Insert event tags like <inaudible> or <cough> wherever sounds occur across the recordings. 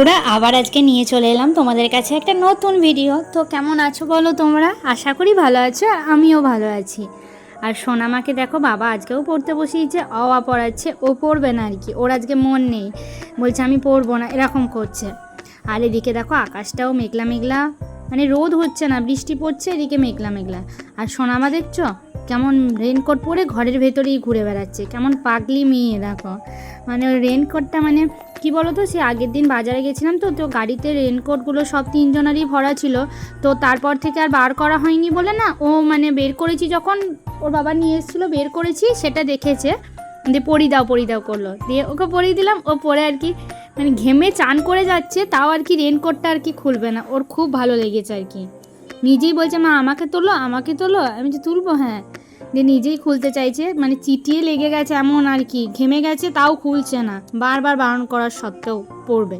ওরা আবার আজকে নিয়ে চলে এলাম তোমাদের কাছে একটা নতুন ভিডিও তো কেমন আছো বলো তোমরা? আশা করি ভালো আছো, আমিও ভালো আছি। আর সোনামাকে দেখো, বাবা আজকেও পড়তে বসিয়েছে, অওয়া পড়াচ্ছে, ও পড়বে না আর কি। ওর আজকে মন নেই, বলছে আমি পড়ব না, এরকম করছে। আর এদিকে দেখো, আকাশটাও মেঘলা মেঘলা মানে রোদ হচ্ছে না, বৃষ্টি পড়ছে, এদিকে মেঘলা মেঘলা। আর সোনামা দেখছ, কেমন রেনকোট পরে ঘরের ভেতরেই ঘুরে বেড়াচ্ছে, কেমন পাগলি মেয়ে, দেখো। মানে ওই রেনকোটটা মানে কি বলো তো সে আগের দিন বাজারে গেছিলাম তো তো গাড়িতে রেনকোটগুলো সব তিনজনেরই ভরা ছিল। তো তারপর থেকে আর বার করা হয়নি বলে না, ও মানে বের করেছি যখন ওর বাবা নিয়ে এসেছিল, বের করেছি, সেটা দেখেছে। দিয়ে পরি দাও পরি দাও করল। দিয়ে ওকে পরিয়ে দিলাম, ও পরে আর কি মানে ঘেমে চান করে যাচ্ছে, তাও আর কি রেনকোটটা আর কি খুলবে না। ওর খুব ভালো লেগেছে আর কি। নিজেই বলছে, মা, আমাকে তোলো আমাকে তোলো। আমি যে তুলবো? হ্যাঁ। দিয়ে নিজেই খুলতে চাইছে মানে চিটিয়ে লেগে গেছে এমন আর কি, ঘেমে গেছে তাও খুলছে না, বারবার বারণ করার সত্ত্বেও পড়বে।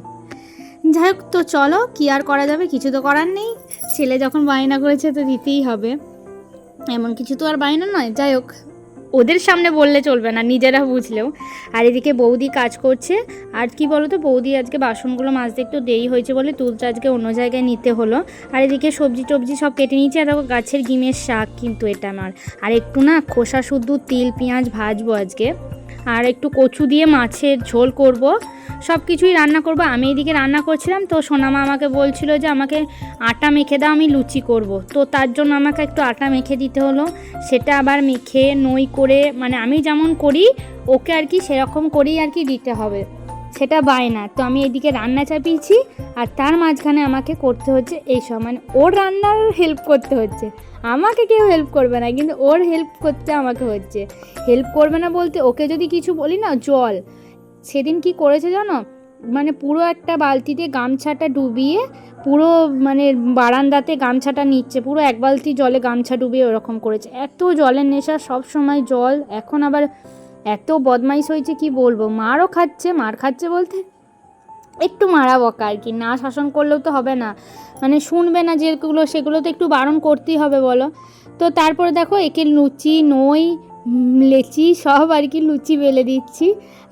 যাই হোক, তো চলো, কি আর করা যাবে, কিছু তো করার নেই। ছেলে যখন বায়না করেছে তো দিতেই হবে। এমন কিছু তো আর বায়না নয়, যাই হোক। ওদের সামনে বললে চলবে না, নিজেরা বুঝলেও। আর এদিকে বৌদি কাজ করছে। আর কি বলো তো বৌদি আজকে বাসনগুলো মাজতে একটু দেরি হয়েছে বলে তুলতে আজকে অন্য জায়গায় নিতে হলো। আর এদিকে সবজি টবজি সব কেটে নিয়েছে, আর গাছের ঘিমের শাক কিন্তু এটা আমার। আর একটু না খোসা শুদ্ধ তিল, পেঁয়াজ ভাজবো আজকে। আর একটু কচু দিয়ে মাছের ঝোল করব। সব কিছুই রান্না করব। আমি এইদিকে রান্না করছিলাম, তো সোনামা আমাকে বলছিল যে আমাকে আটা মেখে দাও, আমি লুচি করব। তো তার জন্য আমাকে একটু আটা মেখে দিতে হলো। সেটা আবার মেখে, নই করে মানে আমি যেমন করি, ওকে আর কি সেরকম করেই আর কি দিতে হবে। সেটা বায়না তো আমি এদিকে রান্না চাপিয়েছি আর তার মাঝখানে আমাকে করতে হচ্ছে এইসব মানে ওর রান্নার হেল্প করতে হচ্ছে। আমাকে কেউ হেল্প করবে না, কিন্তু ওর হেল্প করতে আমাকে হচ্ছে। হেল্প করবে না বলতে ওকে যদি কিছু বলি না, জল। সেদিন কি করেছে জানো? মানে পুরো একটা বালতিতে গামছাটা ডুবিয়ে পুরো মানে বারান্দাতে গামছাটা নিচ্ছে, পুরো এক বালতি জলে গামছা ডুবিয়ে ওরকম করেছে। এত জলের নেশা সব সময় জল। এখন আবার এত বদমাইশ হয়েছে, কি বলব? মারও খাচ্ছে, মার খাচ্ছে বলতে? একটু মারা বকা আর কি, না শাসন করলেও তো হবে না। মানে শুনবে না যেগুলো, সেগুলো তো একটু বারণ করতেই হবে, বলো? তো তারপরে দেখো, একে লুচি, নই লেচি সব আর কি লুচি বেলে দিচ্ছি।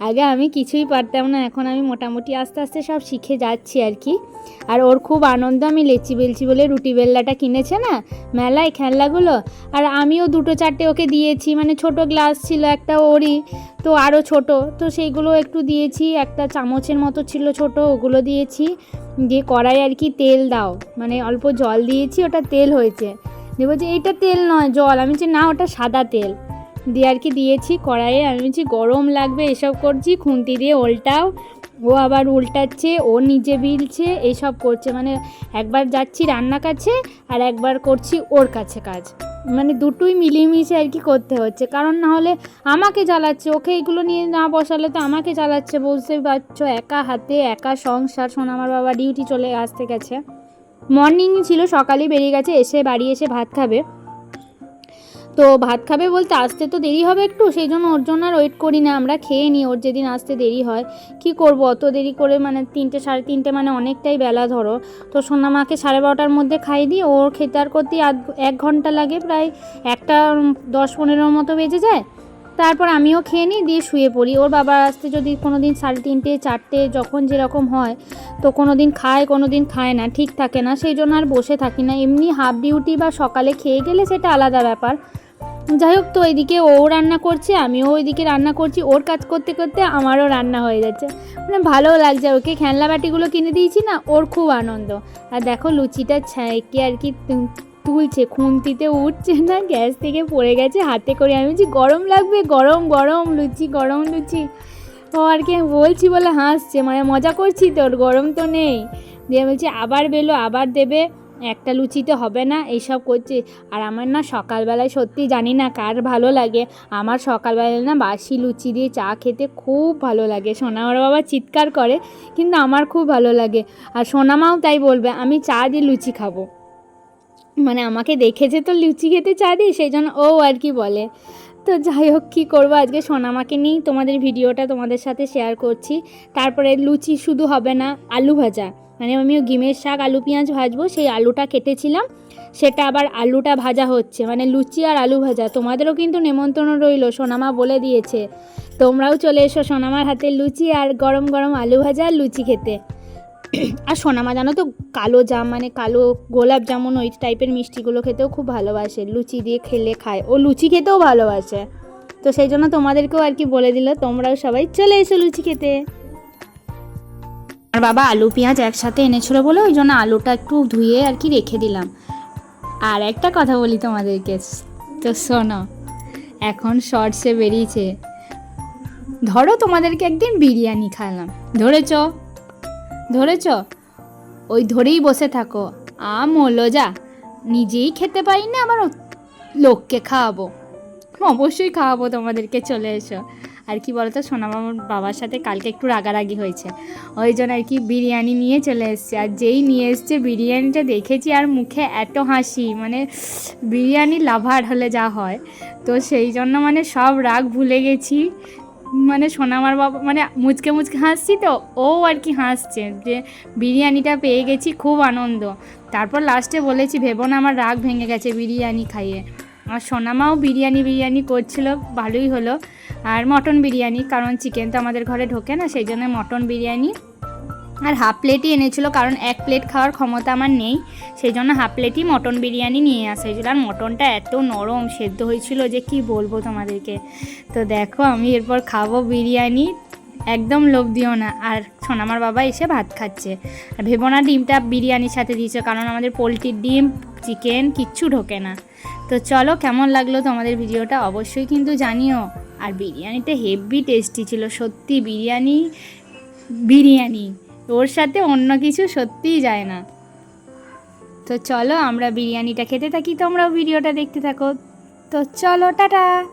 আগে আমি কিছুই পারতাম না, এখন আমি মোটামুটি আস্তে আস্তে সব শিখে যাচ্ছি আর কি। আর ওর খুব আনন্দ আমি লেচি বেলছি বলে রুটি বেল্লাটা কিনেছে না, মেলায় খেলনাগুলো। আর আমিও দুটো চারটে ওকে দিয়েছি মানে ছোট গ্লাস ছিল একটা ওরই, তো আরও ছোট, তো সেইগুলো একটু দিয়েছি, একটা চামচের মতো ছিল ছোট, ওগুলো দিয়েছি। দিয়ে কড়াই আর কি তেল দাও মানে অল্প জল দিয়েছি, ওটা তেল হয়েছে। দিয়ে বলছে এইটা তেল নয়, জল, আমি বলছি না, ওটা সাদা তেল। দিয়ে আর কি দিয়েছি কড়াইয়ে। আমি বলছি, গরম লাগবে, এসব করছি, খুন্তি দিয়ে ওল্টাও। ও আবার উল্টাচ্ছে, ও নিজে বিলছে, এইসব করছে। মানে একবার যাচ্ছি রান্না কাছে আর একবার করছি ওর কাছে কাজ। মানে দুটোই মিলিয়ে আর কি করতে হচ্ছে। কারণ না হলে আমাকে জ্বালাচ্ছে, ওকে এগুলো নিয়ে না বসালে তো আমাকে জ্বালাচ্ছে। বুঝতেই পারছ একা হাতে, একা সংসার শোন আমার বাবা ডিউটি চলে আসতে গেছে। মর্নিং ছিল সকালে বেরিয়ে গেছে, এসে বাড়ি এসে ভাত খাবে। তো ভাত খাবে বলতে আসতে তো দেরি হবে একটু সেই জন্য ওর জন্য আর ওয়েট করি না আমরা খেয়ে নিই, ওর যেদিন আসতে দেরি হয়, কি করব? অত দেরি করে মানে তিনটে, সাড়ে তিনটে মানে অনেকটাই বেলা ধরো। তো সোনা মাকে সাড়ে বারোটার মধ্যে খাই দিই, ওর খেতে আর করতে এক ঘণ্টা লাগে, প্রায় একটা দশ পনেরোর মতো বেজে যায়। তারপর আমিও খেয়ে নিই, দিয়ে শুয়ে পড়ি। ওর বাবার আসতে যদি কোনো দিন সাড়ে তিনটে, চারটে যখন যেরকম হয়, তো কোনো দিন খায় কোনো দিন খায় না, ঠিক থাকে না। সেই জন্য আর বসে থাকি না। এমনি হাফ ডিউটি বা সকালে খেয়ে গেলে সেটা আলাদা ব্যাপার। যাই হোক, তো এদিকে ও রান্না করছে, আমিও ওইদিকে রান্না করছি। ওর কাজ করতে করতে আমারও রান্না হয়ে যাচ্ছে। মানে ভালোও লাগছে, ওকে খেলনা বাটিগুলো কিনে দিয়েছি না, ওর খুব আনন্দ। আর দেখো লুচিটা ছাইকে আর কি তুলছে, খুন্তিতে উঠছে না, গ্যাস থেকে পড়ে গেছে হাতে করে। আমি বলছি, গরম লাগবে? গরম গরম, লুচি গরম লুচি। ও আর কি বলছি বলে হাসছে মানে মজা করছি তোর, গরম তো নেই। দিয়ে বলছি, আবার বেলো, আবার দেবে, একটা লুচিতে হবে না, এইসব করছে। আর আমার না সকালবেলায় সত্যি জানি না কার ভালো লাগে। আমার সকালবেলায় না বাসি লুচি দিয়ে চা খেতে খুব ভালো লাগে। সোনামার বাবা চিৎকার করে, কিন্তু আমার খুব ভালো লাগে। আর সোনামাও তাই বলবে, আমি চা দিয়ে লুচি খাব। মানে আমাকে দেখেছে তো লুচি খেতে চা দিই সেই জন্য ও আর কি বলে। তো যাই হোক, কী করব? আজকে সোনামাকে নিয়েই তোমাদের ভিডিওটা তোমাদের সাথে শেয়ার করছি। তারপরে লুচি শুধু হবে না, আলু ভাজা। মানে আমিও ডিমের শাক, আলু, পেঁয়াজ ভাজবো, সেই আলুটা কেটেছিলাম। সেটা আবার আলুটা ভাজা হচ্ছে। মানে লুচি আর আলু ভাজা। তোমাদেরও কিন্তু নেমন্তন্ন রইল, সোনামা বলে দিয়েছে। তোমরাও চলে এসো সোনামার হাতে লুচি আর গরম গরম আলু ভাজা আর লুচি খেতে। <clears throat> আর সোনামা, জানো তো, কালো জাম মানে কালো গোলাপ জামুন, ওই টাইপের মিষ্টিগুলো খেতেও খুব ভালোবাসে। লুচি দিয়ে খেলে খায়। ও লুচি খেতেও ভালোবাসে। তো সেই জন্য তোমাদেরকেও আর কি বলে দিল, তোমরাও সবাই চলে এসো লুচি খেতে। আর বাবা, আলু, পেঁয়াজ একসাথে এনেছিল বলে, ওই জন্য আলুটা একটু ধুয়ে আর কি রেখে দিলাম। আর একটা কথা বলি তোমাদেরকে, তো শোনো, এখন শর্টসে বেরিয়েছে। ধরো তোমাদেরকে একদিন বিরিয়ানি খাওয়ালাম। ধরেছ? ধরেছ? ওই ধরেই বসে থাকো। আম হলো যা নিজেই খেতে পারি না আমার লোককে খাওয়াবো। অবশ্যই খাওয়াবো তোমাদেরকে, চলে এসো। আর কি বলতো, সোনামামার বাবার সাথে কালকে একটু রাগারাগি হয়েছে। ওই জন্য আর কি বিরিয়ানি নিয়ে চলে এসছে। আর যেই নিয়ে এসছে বিরিয়ানিটা দেখেছি আর মুখে এত হাসি। মানে বিরিয়ানি লাভার হলে যা হয়। তো সেই জন্য মানে সব রাগ ভুলে গেছি। মানে সোনামার বাবা মানে মুচকে মুচকে হাসছি তো, ও আর কি হাসছে যে বিরিয়ানিটা পেয়ে গেছি, খুব আনন্দ। তারপর লাস্টে বলেছি, ভেবো না, আমার রাগ ভেঙে গেছে বিরিয়ানি খাইয়ে। আর সোনামাও বিরিয়ানি বিরিয়ানি করছিল, ভালোই হলো। আর মটন বিরিয়ানি, কারণ চিকেন তো আমাদের ঘরে ঢোকে না, সেই জন্য মটন বিরিয়ানি আর হাফ প্লেটই এনেছিল কারণ এক প্লেট খাওয়ার ক্ষমতা আমার নেই। সেই জন্য হাফ প্লেটই মটন বিরিয়ানি নিয়ে আসা হয়েছিল। আর মটনটা এত নরম, সেদ্ধ হয়েছিল যে কি বলব তোমাদেরকে। তো দেখো আমি এরপর খাব বিরিয়ানি। একদম লোভ দিও না। আর সোনামার বাবা এসে ভাত খাচ্ছে। আর ভেবো না ডিমটা বিরিয়ানির সাথে দিয়েছে, কারণ আমাদের পোলট্রির ডিম চিকেন কিচ্ছু ঢোকে না। তো চলো, কেমন লাগল তোমাদের ভিডিওটা অবশ্যই কিন্তু জানিও। আর বিরিয়ানিটা হেভি টেস্টি ছিল, সত্যি বিরিয়ানি বিরিয়ানি। ওর সাথে অন্য কিছু সত্যিই যায় না। তো চলো আমরা বিরিয়ানিটা খেতে থাকি, তোমরাও ভিডিওটা দেখতে থাকো। তো চলো, টাটা!